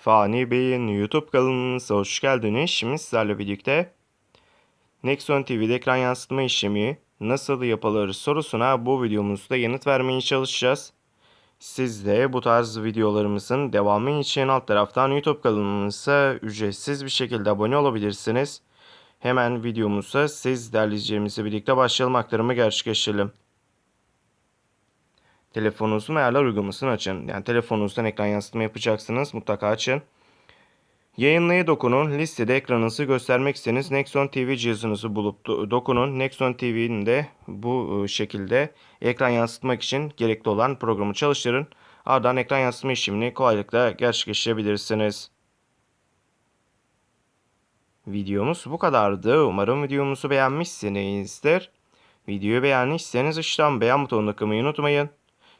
Fani Bey'in YouTube kanalımıza hoş geldiniz. Şimdi sizlerle birlikte Nexon TV'de ekran yansıtma işlemi nasıl yapılır sorusuna bu videomuzda yanıt vermeye çalışacağız. Siz de bu tarz videolarımızın devamı için alt taraftan YouTube kanalımıza ücretsiz bir şekilde abone olabilirsiniz. Hemen videomuza siz değerli birlikte başlayalım aktarımı gerçekleştirelim. Telefonunuzun ayarlar uygulamasını açın. Yani telefonunuzdan ekran yansıtma yapacaksınız. Mutlaka açın. Yayınlaya dokunun. Listede ekranınızı göstermek istediğiniz Nexon TV cihazınızı bulup do- dokunun. Nexon TV'nin de bu e, şekilde ekran yansıtmak için gerekli olan programı çalıştırın. Ardından ekran yansıtma işlemini kolaylıkla gerçekleştirebilirsiniz. Videomuz bu kadardı. Umarım videomuzu beğenmişsinizdir. Videoyu beğendiyseniz aşağıdan beğen butonuna tıklamayı unutmayın.